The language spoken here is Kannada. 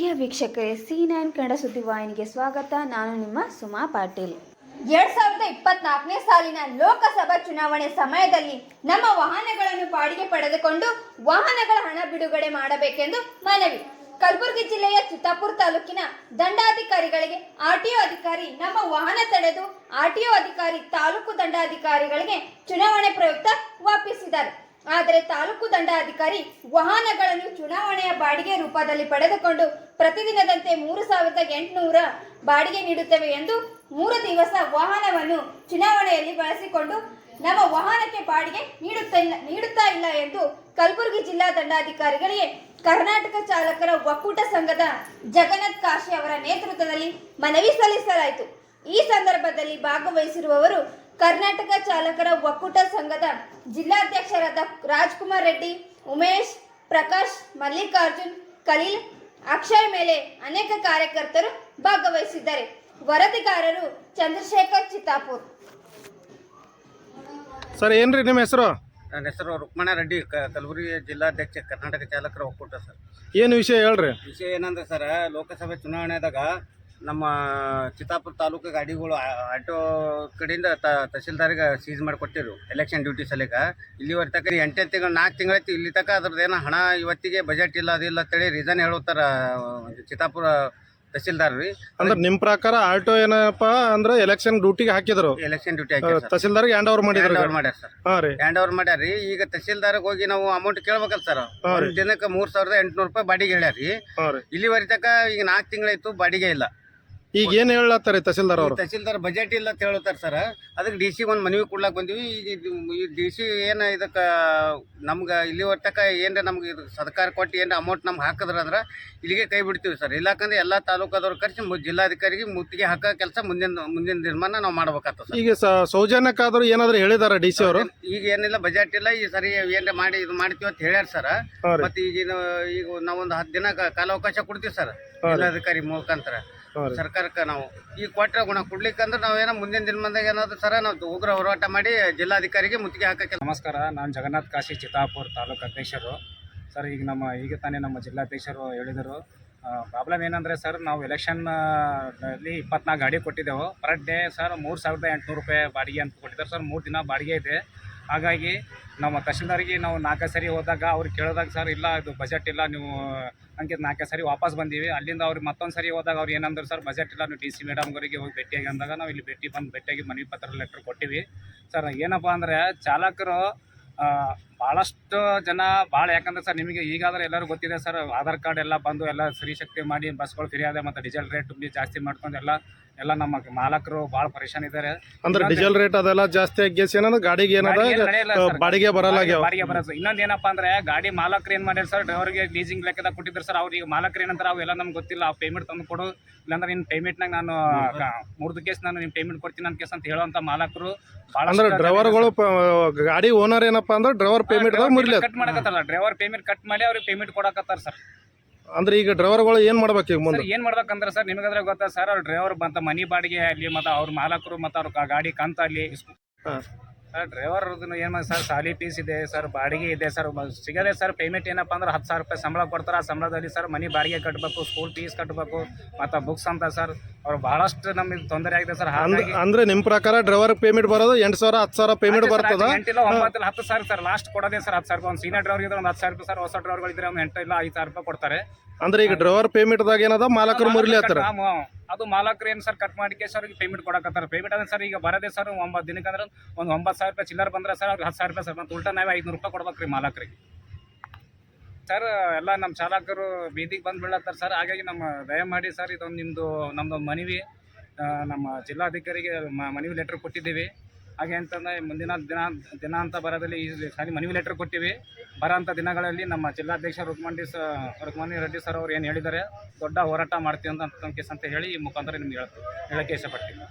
ಪ್ರಿಯ ವೀಕ್ಷಕರೇ ಸಿ ನೈನ್ ಕನ್ನಡ ಸುದ್ದಿವಾಹಿನಿಗೆ ಸ್ವಾಗತ. ನಾನು ನಿಮ್ಮ ಸುಮಾ ಪಾಟೀಲ್. ಎರಡ್ ಸಾವಿರದ ಇಪ್ಪತ್ನಾಲ್ಕನೇ ಸಾಲಿನ ಲೋಕಸಭಾ ಚುನಾವಣೆ ಸಮಯದಲ್ಲಿ ನಮ್ಮ ವಾಹನಗಳನ್ನು ಬಾಡಿಗೆ ಪಡೆದುಕೊಂಡು ವಾಹನಗಳ ಹಣ ಬಿಡುಗಡೆ ಮಾಡಬೇಕೆಂದು ಮನವಿ. ಕಲಬುರಗಿ ಜಿಲ್ಲೆಯ ಚಿತ್ತಾಪುರ ತಾಲೂಕಿನ ದಂಡಾಧಿಕಾರಿಗಳಿಗೆ ಆರ್ಟಿಒ ಅಧಿಕಾರಿ, ನಮ್ಮ ವಾಹನ ತಡೆದು ಆರ್ಟಿಒ ಅಧಿಕಾರಿ, ತಾಲೂಕು ದಂಡಾಧಿಕಾರಿಗಳಿಗೆ ಚುನಾವಣೆ ಪ್ರಯುಕ್ತ ವಾಪಿಸಿದ್ದಾರೆ ಆದರೆ ತಾಲೂಕು ದಂಡಾಧಿಕಾರಿ ವಾಹನಗಳನ್ನು ಚುನಾವಣೆಯ ಬಾಡಿಗೆ ರೂಪದಲ್ಲಿ ಪಡೆದುಕೊಂಡು ಪ್ರತಿದಿನದಂತೆ ಮೂರು ಸಾವಿರದ ಎಂಟುನೂರ ಬಾಡಿಗೆ ನೀಡುತ್ತೇವೆ ಎಂದು ಮೂರು ದಿವಸ ವಾಹನವನ್ನು ಚುನಾವಣೆಯಲ್ಲಿ ಬಳಸಿಕೊಂಡು ನಮ್ಮ ವಾಹನಕ್ಕೆ ಬಾಡಿಗೆ ನೀಡುತ್ತಾ ಇಲ್ಲ ನೀಡುತ್ತಾ ಇಲ್ಲ ಎಂದು ಕಲಬುರಗಿ ಜಿಲ್ಲಾ ದಂಡಾಧಿಕಾರಿಗಳಿಗೆ ಕರ್ನಾಟಕ ಚಾಲಕರ ಒಕ್ಕೂಟ ಸಂಘದ ಜಗನ್ನಾಥ್ ಕಾಶಿ ಅವರ ನೇತೃತ್ವದಲ್ಲಿ ಮನವಿ ಸಲ್ಲಿಸಲಾಯಿತು. ಈ ಸಂದರ್ಭದಲ್ಲಿ ಭಾಗವಹಿಸಿರುವವರು ಕರ್ನಾಟಕ ಚಾಲಕರ ಒಕ್ಕೂಟ ಸಂಘದ ಜಿಲ್ಲಾಧ್ಯಕ್ಷರಾದ ರಾಜ್ಕುಮಾರ್ ರೆಡ್ಡಿ, ಉಮೇಶ್, ಪ್ರಕಾಶ್, ಮಲ್ಲಿಕಾರ್ಜುನ್ ಖಲೀಲ್ ಅಕ್ಷಯ್ ಮೇಲೆ ಅನೇಕ ಕಾರ್ಯಕರ್ತರು ಭಾಗವಹಿಸಿದ್ದಾರೆ. ವರದಿಗಾರರು ಚಂದ್ರಶೇಖರ್ ಚಿತ್ತಾಪುರ್. ಸರ್ ಏನ್ರಿ ನಿಮ್ಮ ಹೆಸರು? ನನ್ನ ಹೆಸರು ರುಕ್ಮಣ ರೆಡ್ಡಿ ಕ ಕಲಬುರಗಿ ಜಿಲ್ಲಾಧ್ಯಕ್ಷ ಕರ್ನಾಟಕ ಚಾಲಕರ ಒಕ್ಕೂಟ ಸರ್. ಏನು ವಿಷಯ ಹೇಳ್ರಿ? ವಿಷಯ ಏನಂದ್ರೆ ಸರ್ ಲೋಕಸಭೆ ಚುನಾವಣೆದಾಗ ನಮ್ಮ ಚಿತ್ತಾಪುರ ತಾಲೂಕು ಗಾಡಿಗಳು ಆಟೋ ಕಡೆಯಿಂದ ತಹಸೀಲ್ದಾರ್ಗೆ ಸೀಸ್ ಮಾಡಿಕೊಟ್ಟಿರು ಎಲೆಕ್ಷನ್ ಡ್ಯೂಟಿ ಸಲಿಕ ಇಲ್ಲಿವರೆ ತನಕ ಎಂಟನೇ ತಿಂಗಳು ನಾಲ್ಕು ತಿಂಗಳೈತಿ ಇಲ್ಲಿ ತನಕ ಅದ್ರದ್ದೇನೋ ಹಣ ಇವತ್ತಿಗೆ ಬಜೆಟ್ ಇಲ್ಲ ಅದಿಲ್ಲ ಅಂತೇಳಿ ರೀಸನ್ ಹೇಳುತ್ತಾರ ಚಿತ್ತಾಪುರ ತಹಸೀಲ್ದಾರ್ ರೀ. ಅಂದ್ರೆ ನಿಮ್ ಪ್ರಕಾರ ಆಟೋ ಏನಪ್ಪ ಅಂದ್ರೆ ಎಲೆಕ್ಷನ್ ಡ್ಯೂಟಿಗೆ ಹಾಕಿದ್ರು? ಎಲೆಕ್ಷನ್ ಡ್ಯೂಟಿ ಹಾಕಿದ್ರು ತಹಸೀಲ್ದಾರ್ ಹ್ಯಾಂಡ್ ಓವರ್ ಮಾಡಿದ್ರು ಮಾಡ್ಯಾರ ಸರ್. ರೀ. ಹ್ಯಾಂಡ್ ಓವರ್ ಮಾಡ್ಯಾರಿ ಈಗ ತಹಸೀಲ್ದಾರ್ಗೆ ಹೋಗಿ ನಾವು ಅಮೌಂಟ್ ಕೇಳ್ಬೇಕಲ್ಲ ಸರ್. ದಿನಕ್ಕೆ ಮೂರ್ ಸಾವಿರದ ಎಂಟುನೂರು ರೂಪಾಯಿ ಬಾಡಿಗೆ ಹೇಳ್ಯಾರ ರೀ. ಇಲ್ಲಿವರೆ ತಕ್ಕ ಈಗ ನಾಲ್ಕು ತಿಂಗಳಾಯ್ತು ಬಾಡಿಗೆ ಇಲ್ಲ. ಈಗ ಏನ್ ಹೇಳತ್ತಾರೆ ತಹಸೀಲ್ದಾರ್ ಅವರು? ತಹಸೀಲ್ದಾರ್ ಬಜೆಟ್ ಇಲ್ಲ ಅಂತ ಹೇಳ್ತಾರೆ ಸರ್. ಅದಕ್ಕೆ ಡಿ ಸಿ ಒಂದು ಮನವಿ ಕೊಡ್ಲಾಕ್ ಬಂದಿವಿ. ಈಗ ಈ ಡಿ ಸಿ ಏನು ಇದಕ್ಕೆ ನಮ್ಗೆ ಇಲ್ಲಿ ತನಕ ಏನ್ರ ನಮ್ಗೆ ಇದು ಸರ್ಕಾರ ಕೊಟ್ಟು ಏನು ಅಮೌಂಟ್ ನಮ್ಗೆ ಹಾಕಿದ್ರ ಅಂದ್ರೆ ಇಲ್ಲಿಗೆ ಕೈ ಬಿಡ್ತೀವಿ ಸರ್. ಇಲ್ಲಾಕಂದ್ರೆ ಎಲ್ಲ ತಾಲೂಕಾದವ್ರು ಖರ್ಚು ಜಿಲ್ಲಾಧಿಕಾರಿಗೆ ಮುತ್ತಿಗೆ ಹಾಕೋ ಕೆಲಸ ಮುಂದಿನ ಮುಂದಿನ ನಿರ್ಮಾಣ ನಾವು ಮಾಡ್ಬೇಕಾಗ್ತದೆ ಸರ್. ಈಗ ಸೌಜನ್ಯಕ್ಕಾದ್ರೂ ಏನಾದ್ರು ಹೇಳಿದಾರ ಡಿ ಸಿ ಅವರು? ಈಗ ಏನಿಲ್ಲ ಬಜೆಟ್ ಇಲ್ಲ. ಈ ಸರಿ ಏನ್ರ ಮಾಡಿ ಇದು ಮಾಡ್ತೀವಿ ಅಂತ ಹೇಳ್ಯಾರ ಸರ್. ಮತ್ತೆ ಈಗಿನ ಈಗ ನಾವೊಂದು ಹತ್ತು ದಿನ ಕಾಲಾವಕಾಶ ಕೊಡ್ತೀವಿ ಸರ್. ಜಿಲ್ಲಾಧಿಕಾರಿ ಮುಖಾಂತರ. ಸರ್ಕಾರಕ್ಕೆ ನಾವು ಈಗ ಕೊಟ್ಟರೆ ಗುಣ ಕೊಡ್ಲಿಕ್ಕಂದ್ರೆ ನಾವೇನೋ ಮುಂದಿನ ದಿನಮಾನದಾಗ ಏನಾದ್ರು ಸರ ನಾವು ಉಗ್ರ ಹೋರಾಟ ಮಾಡಿ ಜಿಲ್ಲಾಧಿಕಾರಿಗೆ ಮುತ್ತಿಗೆ ಹಾಕಕ್ಕೆ ನಮಸ್ಕಾರ ನಾನು ಜಗನ್ನಾಥ್ ಕಾಶಿ ಚಿತ್ತಾಪುರ್ ತಾಲೂಕು ಅಧ್ಯಕ್ಷರು. ಸರ್ ಈಗ ನಮ್ಮ ಈಗ ತಾನೇ ನಮ್ಮ ಜಿಲ್ಲಾಧ್ಯಕ್ಷರು ಹೇಳಿದರು. ಪ್ರಾಬ್ಲಮ್ ಏನಂದರೆ ಸರ್ ನಾವು ಎಲೆಕ್ಷನ್ ಅಲ್ಲಿ ಇಪ್ಪತ್ನಾಲ್ಕು ಗಾಡಿ ಕೊಟ್ಟಿದ್ದೆವು. ಪರ್ ಡೇ ಸರ್ ಮೂರು ಸಾವಿರದ ಎಂಟುನೂರು ರೂಪಾಯಿ ಬಾಡಿಗೆ ಅಂತ ಕೊಟ್ಟಿದ್ದಾರೆ. ಸರ್ ಮೂರು ದಿನ ಬಾಡಿಗೆ ಇದೆ. ಹಾಗಾಗಿ ನಮ್ಮ ತಹಶೀಲ್ದಾರಿಗೆ ನಾವು ನಾಲ್ಕು ಸರಿ ಹೋದಾಗ ಅವ್ರು ಕೇಳಿದಾಗ, ಸರ್, ಇಲ್ಲ, ಇದು ಬಜೆಟ್ ಇಲ್ಲ, ನೀವು ಹಂಗೆ ನಾಲ್ಕು ಸರಿ ವಾಪಸ್ ಬಂದೀವಿ. ಅಲ್ಲಿಂದ ಅವ್ರಿಗೆ ಮತ್ತೊಂದು ಸರಿ ಹೋದಾಗ ಅವ್ರು ಏನಂದ್ರೆ, ಸರ್, ಬಜೆಟ್ ಇಲ್ಲ, ನೀವು ಡಿ ಸಿ ಮೇಡಮ್ಗಳಿಗೆ ಹೋಗಿ ಭೇಟಿಯಾಗಿ ಅಂದಾಗ ನಾವು ಇಲ್ಲಿ ಭೇಟಿ ಬಂದು ಭೇಟಿಯಾಗಿ ಮನವಿ ಪತ್ರ, ಲೆಟ್ರ್ ಕೊಟ್ಟಿವಿ. ಸರ್, ಏನಪ್ಪ ಅಂದರೆ ಚಾಲಕರು ಭಾಳಷ್ಟು ಜನ ಭಾಳ ಯಾಕಂದ್ರೆ ಸರ್ ನಿಮಗೆ ಈಗಾದ್ರೆ ಎಲ್ಲರೂ ಗೊತ್ತಿದೆ ಸರ್ ಆಧಾರ್ ಕಾರ್ಡ್ ಎಲ್ಲ ಬಂದು ಎಲ್ಲ ಸ್ತ್ರೀ ಶಕ್ತಿ ಮಾಡಿ ಬಸ್ಗಳು ಫ್ರೀ ಆದ ಮತ್ತು ಡೀಸೆಲ್ ರೇಟ್ ಜಾಸ್ತಿ ಮಾಡ್ಕೊಂಡು ಎಲ್ಲ ಎಲ್ಲ ನಮ್ಮ ಮಾಲಕರು ಭಾಳ ಪರೇಶಾನ್ ಇದ್ದಾರೆ. ಅಂದ್ರೆ ಡೀಸೆಲ್ ರೇಟ್ ಅದೆಲ್ಲ ಜಾಸ್ತಿ ಆಗಿಸಿ ಏನಂದ್ರೆ ಗಾಡಿಗೆ ಏನದ ಬಾಡಿಗೆ ಬರಲ್ಲ ಬಾಡಿಗೆ ಬರೋದು ಇನ್ನೊಂದು ಏನಪ್ಪ ಅಂದ್ರೆ ಗಾಡಿ ಮಾಲಕರು ಏನು ಮಾಡ್ಯಾರ ಸರ್ ಡ್ರೈವರ್ಗೆ ಲೀಸಿಂಗ್ ಲೆಕ್ಕದಾಗ ಕೊಟ್ಟಿದ್ರು ಸರ್ ಅವ್ರಿಗೆ ಮಾಲಕರು ಏನಂತಾರೆ ಅವೆಲ್ಲ ನಮ್ಗೆ ಗೊತ್ತಿಲ್ಲ ಆ ಪೇಮೆಂಟ್ ತಂದು ಕೊಡು ಇಲ್ಲಾಂದ್ರೆ ಪೇಮೆಂಟ್ ಪೇಮೆಂಟ್ನಾಗ ನಾನು ಮೂರ್ದು ಕೇಸ್ ನಾನು ನಿಮ್ಮ ಪೇಮೆಂಟ್ ಕೊಡ್ತೀನಿ ಅಂತ ಕೇಸ್ ಅಂತ ಹೇಳುವಂತ ಮಾಲಕರು ಅಂದ್ರೆ ಡ್ರೈವರ್ಗಳು ಗಾಡಿ ಓನರ್ ಏನಪ್ಪಾ ಅಂದ್ರೆ ಡ್ರೈವರ್ ಪೇಮೆಂಟ್ ಮುರ್ಲಿ ಕಟ್ ಮಾಡಕತ್ತಾರ ಡ್ರೈವರ್ ಪೇಮೆಂಟ್ ಕಟ್ ಮಾಡಿ ಅವ್ರಿಗೆ ಪೇಮೆಂಟ್ ಕೊಡಕತ್ತಾರ ಸರ್. ಅಂದ್ರೆ ಈಗ ಡ್ರೈವರ್ಗಳು ಏನ್ ಮಾಡ್ಬೇಕು ಈಗ ಮುಂದೆ? ಸರ್ ಏನ್ ಮಾಡ್ಬೇಕಂದ್ರೆ ಸರ್ ನಿಮಗಂದ್ರೆ ಗೊತ್ತಾ ಸರ್ ಅವ್ರ ಡ್ರೈವರ್ ಮತ್ತೆ ಮನಿ ಬಾಡಿಗೆ ಅಲ್ಲಿ ಮತ್ತೆ ಅವ್ರ ಮಾಲಕರು ಮತ್ತೆ ಅವ್ರ ಗಾಡಿ ಕಂತ ಅಲ್ಲಿ ಹಾ. ಸರ್ ಡ್ರೈವರ್ ಏನು ಮಾಡಿ ಸರ್ ಸಾಲಿ ಫೀಸ್ ಇದೆ ಸರ್ ಬಾಡಿಗೆ ಇದೆ ಸರ್ ಸಿಗದೆ ಸರ್ ಪೇಮೆಂಟ್ ಏನಪ್ಪ ಅಂದ್ರೆ ಹತ್ತು ಸಾವಿರ ರೂಪಾಯಿ ಸಂಬಳ ಕೊಡ್ತಾರೆ. ಆ ಸಂಬಳದಲ್ಲಿ ಸರ್ ಮನೆ ಬಾಡಿಗೆ ಕಟ್ಟಬೇಕು ಸ್ಕೂಲ್ ಫೀಸ್ ಕಟ್ಟಬೇಕು ಮತ್ತು ಬುಕ್ಸ್ ಅಂತ ಸರ್ ಅವ್ರು ಭಾಳಷ್ಟು ನಮಗೆ ತೊಂದರೆ ಆಗಿದೆ ಸರ್. ಹಾಗಾಗಿ ಅಂದ್ರೆ ನಿಮ್ಮ ಪ್ರಕಾರ ಡ್ರೈವರ್ ಪೇಮೆಂಟ್ ಬರೋದು ಎಂಟು ಸಾವಿರ ಹತ್ತು ಸಾವಿರ ಪೇಮೆಂಟ್ ಬರ್ತದೆ? ಎಂಟಿಲ್ಲ ಒಂಬತ್ತಿಲ್ಲ ಹತ್ತು ಸಾವಿರ ಸರ್ ಲಾಸ್ಟ್ ಕೊಡೋದೇ ಸರ್ ಹತ್ತು ಸಾವಿರ ರೂಪಾಯಿ. ಒಂದು ಸೀನಿಯರ್ ಡ್ರೈವರ್ ಇದ್ರೆ ಒಂದು ಹತ್ತು ಸಾವಿರ ರೂಪಾಯಿ ಸರ್ ಹೊಸ ಡ್ರೈವರ್ಗಳಿದ್ರೆ ಒಂದು ಎಂಟು ಇಲ್ಲ ಐದು ಸಾವಿರ ರೂಪಾಯಿ ಕೊಡ್ತಾರೆ. ಅಂದ್ರೆ ಈಗ ಡ್ರೈವರ್ ಪೇಮೆಂಟ್ದಾಗ ಏನದ ಮಾಲಕರು ಮುರಿಲಿ ಹತ್ತಾರ? ಅದು ಮಾಲಕರು ಏನು ಸರ್ ಕಟ್ ಮಾಡಿಕೆ ಸರ್ ಪೇಮೆಂಟ್ ಕೊಡಕತ್ತಾರ. ಪೇಮೆಂಟ್ ಅಂದ್ರೆ ಸರ್ ಈಗ ಬರೋದೇ ಸರ್ ಒಂಬತ್ತು ದಿನಕ್ಕೆ ಅಂದ್ರೆ ಒಂದು ಒಂಬತ್ತು ಸಾವಿರ ರೂಪಾಯಿ ಚಿಲ್ಲರ್ ಬಂದ್ರೆ ಸರ್ ಅವ್ರಿಗೆ ಹತ್ತು ಸಾವಿರ ರೂಪಾಯಿ ಸರ್ ಮತ್ತು ಉಲ್ಟಾ ನಾವೇ ಐದುನೂರು ರೂಪಾಯಿ ಕೊಡ್ಬೇಕು ರೀ ಮಾಲಕರಿಗೆ. ಸರ್, ಎಲ್ಲ ನಮ್ಮ ಚಾಲಕರು ಬೀದಿಗೆ ಬಂದು ಬೀಳತ್ತಾರೆ ಸರ್. ಹಾಗಾಗಿ ನಮ್ಮ ದಯಮಾಡಿ ಸರ್ ಇದೊಂದು ನಿಮ್ಮದು ನಮ್ಮದೊಂದು ಮನವಿ ನಮ್ಮ ಜಿಲ್ಲಾಧಿಕಾರಿಗೆ ಮನವಿ ಲೆಟ್ರ್ ಕೊಟ್ಟಿದ್ದೀವಿ. ಹಾಗೆ ಅಂತಂದ್ರೆ ಮುಂದಿನ ದಿನ ದಿನ ಅಂತ ಬರೋದಲ್ಲಿ ಈ ಸಾರಿ ಮನವಿ ಲೆಟ್ರ್ ಕೊಟ್ಟಿವಿ. ಬರೋಂಥ ದಿನಗಳಲ್ಲಿ ನಮ್ಮ ಜಿಲ್ಲಾಧ್ಯಕ್ಷ ರುಕ್ಮಂಡಿ ಸ, ರುಕ್ಮಣಿ ರೆಡ್ಡಿ ಸರ್ ಅವ್ರು ಏನು ಹೇಳಿದ್ದಾರೆ, ದೊಡ್ಡ ಹೋರಾಟ ಮಾಡ್ತೀವಿ ಅಂತ ಅಂತ ಹೇಳಿ ಈ ಮುಖಾಂತರ ನಿಮ್ಗೆ ಹೇಳಕ್ಕೆ ಇಷ್ಟಪಡ್ತೀನಿ.